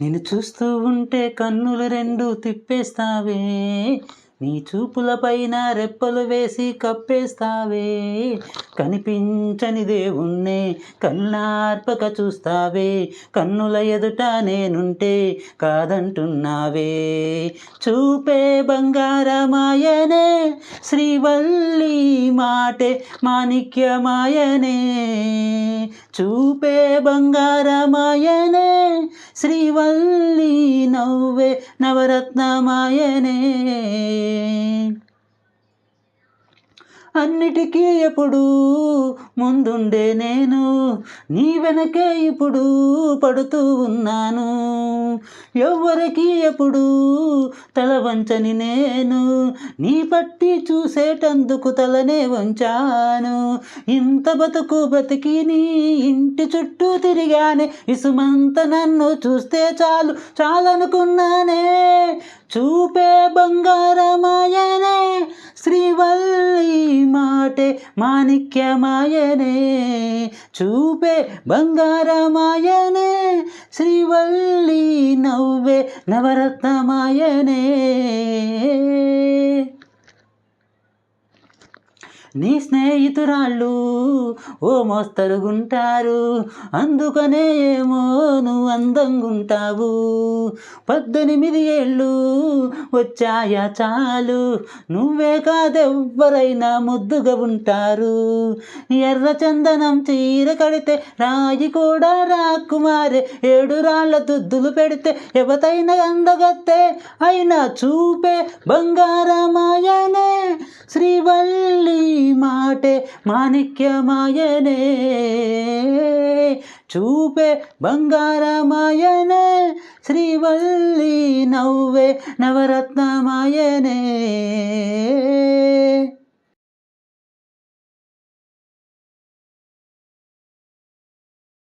నేను చూస్తూ ఉంటే కన్నులు రెండు తిప్పేస్తావే. నీ చూపులపైన రెప్పలు వేసి కప్పేస్తావే. కనిపించని దేవుణ్ణే కన్నార్పక చూస్తావే. కన్నుల ఎదుట నేనుంటే కాదంటున్నావే. చూపే బంగారమాయనే శ్రీవల్లి మాటే మాణిక్యమాయనే. చూపే బంగారమాయనే శ్రీవల్లి నవ్వే నవరత్నమాయనే అన్నిటికీ ఎప్పుడు ముందుండే నేను నీ వెనకే ఇప్పుడు పడుతూ ఉన్నాను. ఎవ్వరికి ఎప్పుడు తల వంచని నేను నీ పట్టి చూసేటందుకు తలనే వంచాను. ఇంత బతుకు బతికి నీ ఇంటి చుట్టూ తిరిగానే ఇసుమంత నన్ను చూస్తే చాలు చాలనుకున్నానే. చూపే బంగారమాయనే శ్రీవల్లి మాటే మాణిక్యమాయనే చూపే బంగారమాయనే శ్రీవల్లి నవ్వే నవరత్నమాయనే నీ స్నేహితురాళ్ళు ఓ మోస్తరుగుంటారు. అందుకనే ఏమో నువ్వు అందంగుంటావు. పద్దెనిమిది ఏళ్ళు వచ్చాయా చాలు. నువ్వే కాదెవ్వరైనా ముద్దుగా ఉంటారు. ఎర్ర చందనం చీర కడితే రాయి కూడా రాకుమారే. ఏడు రాళ్ళ దుద్దులు పెడితే ఎవతైనా అందగత్తే. అయినా చూపే బంగారమాయనే. శ్రీవల్లి మాటే మాణిక్యమాయనే చూపే బంగారమాయనే శ్రీవల్లి నవ్వే నవరత్నమాయనే